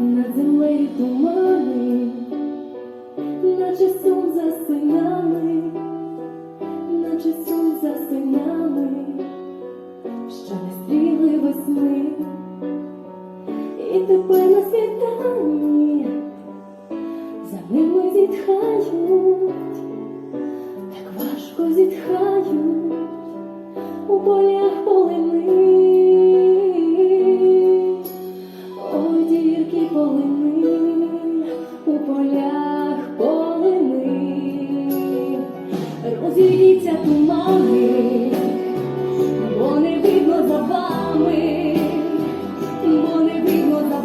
над землею тумани, наче сум засинали, наче сум засинали, що не стріли весни, і тепер на світанні за ними зітхають, так важко зітхають у полях полини.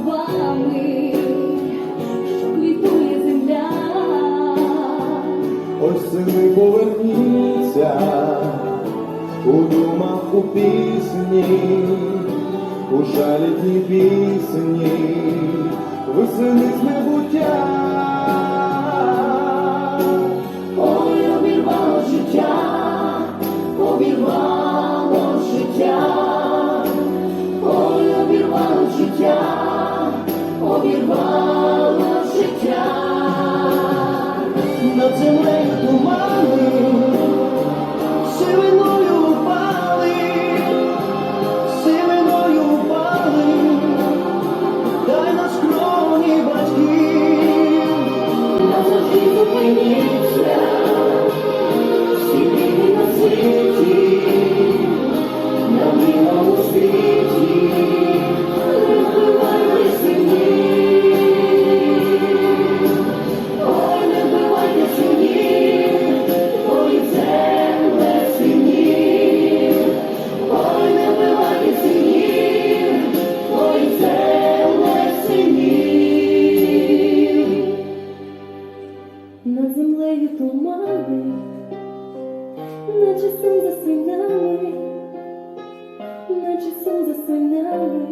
Видно за вами, що квітує земля. Ось сини поверніться у думах у пісні, у жалітній пісні, ви сини з небуття. Над Над землею тумани, наче сон засинали, наче сон засинали,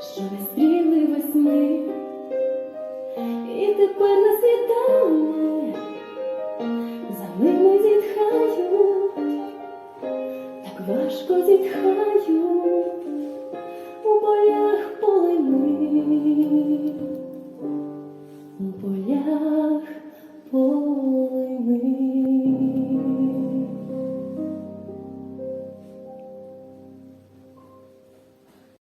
що не стріли весни, і тепер на світанні за ними зітхають, так важко зітхають